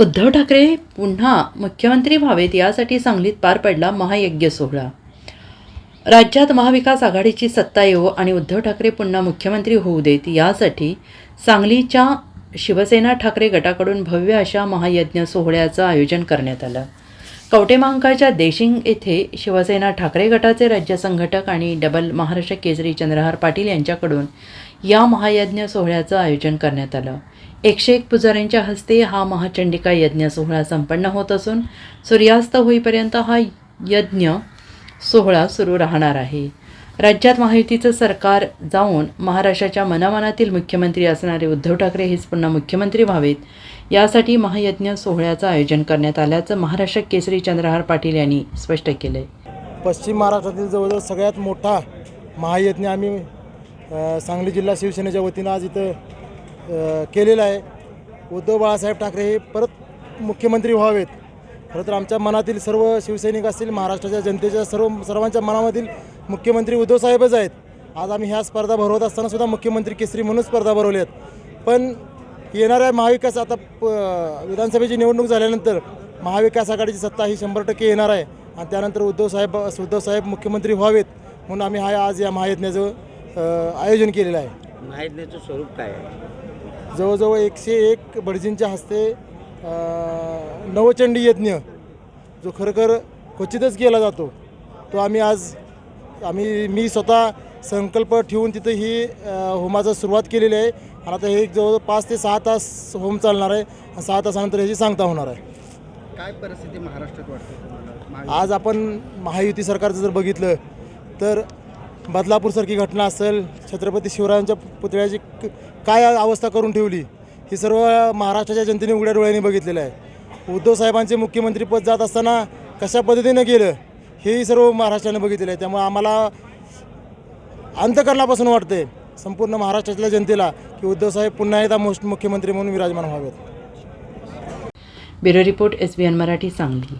उद्धव ठाकरे पुन्हा मुख्यमंत्री व्हावेत यासाठी सांगलीत पार पडला महायज्ञ सोहळा. राज्यात महाविकास आघाडीची सत्ता येवो आणि उद्धव ठाकरे पुन्हा मुख्यमंत्री होऊ देत यासाठी सांगलीच्या शिवसेना ठाकरे गटाकडून भव्य अशा महायज्ञ सोहळ्याचं आयोजन करण्यात आलं. कवटेमहांकाळच्या देशिंग येथे शिवसेना ठाकरे गटाचे राज्य संघटक आणि डबल महाराष्ट्र केसरी चंद्रहार पाटील यांच्याकडून या महायज्ञ सोहळ्याचं आयोजन करण्यात आलं. एकशे एक पुजाऱ्यांच्या हस्ते हा महाचंडिका यज्ञ सोहळा संपन्न होत असून सूर्यास्त होईपर्यंत हा यज्ञ सोहळा सुरू राहणार आहे. राज्यात महायुतीचं सरकार जाऊन महाराष्ट्राच्या मनामनातील मुख्यमंत्री असणारे उद्धव ठाकरे हेच पुन्हा मुख्यमंत्री व्हावेत यासाठी महायज्ञ सोहळ्याचं आयोजन करण्यात आल्याचं महाराष्ट्र केसरी चंद्रहार पाटील यांनी स्पष्ट केलं आहे पश्चिम महाराष्ट्रातील जवळजवळ सगळ्यात मोठा महायज्ञ आम्ही सांगली जिल्हा शिवसेनेच्या वतीनं आज इथं केलेला आहे. उद्धव बाळासाहेब ठाकरे हे परत मुख्यमंत्री व्हावेत. खरं तर आमच्या मनातील सर्व शिवसैनिक असतील महाराष्ट्राच्या जनतेच्या सर्व सर्वांच्या मनामधील मुख्यमंत्री उद्धवसाहेबच आहेत. आज आम्ही ह्या स्पर्धा भरवत असताना सुद्धा मुख्यमंत्री केसरी म्हणून स्पर्धा भरवल्या आहेत. पण येणाऱ्या महाविकास आता प- विधानसभेची निवडणूक झाल्यानंतर महाविकास आघाडीची सत्ता ही शंभर टक्के येणार आहे. आणि त्यानंतर उद्धवसाहेब उद्धवसाहेब मुख्यमंत्री व्हावेत म्हणून आम्ही हा आज या महायज्ञाचं आयोजन केलेलं आहे. महायज्ञाचं स्वरूप काय आहे? जवळजवळ एकशे एक भटजींच्या हस्ते अ, नवचंडी यज्ञ जो खरोखर क्वचितच केला जातो तो आम्ही आज आम्ही मी स्वतः संकल्प ठेवून तिथं ही होमाचं सुरुवात केलेली आहे. आणि आता हे जवळजवळ पाच ते सहा तास होम चालणार आहे आणि सहा तासानंतर ह्याची सांगता होणार आहे. काय परिस्थिती महाराष्ट्रात वाटते आज आपण महायुती सरकारचं जर बघितलं तर बदलापूरसारखी घटना असेल छत्रपती शिवरायांच्या पुतळ्याची काय अवस्था करून ठेवली? ही सर्व महाराष्ट्राच्या जनतेने उघड्या डोळ्यांनी बघितलेलं आहे. उद्धव साहेबांचे मुख्यमंत्रीपद जात असताना कशा पद्धतीनं गेलं हेही सर्व महाराष्ट्राने बघितलेलं आहे. त्यामुळे आम्हाला अंतकरणापासून वाटते संपूर्ण महाराष्ट्रातल्या जनतेला की उद्धवसाहेब पुन्हा एकदा मोस्ट मुख्यमंत्री म्हणून विराजमान व्हावेत. Bureau report S B N Marathi Sangli.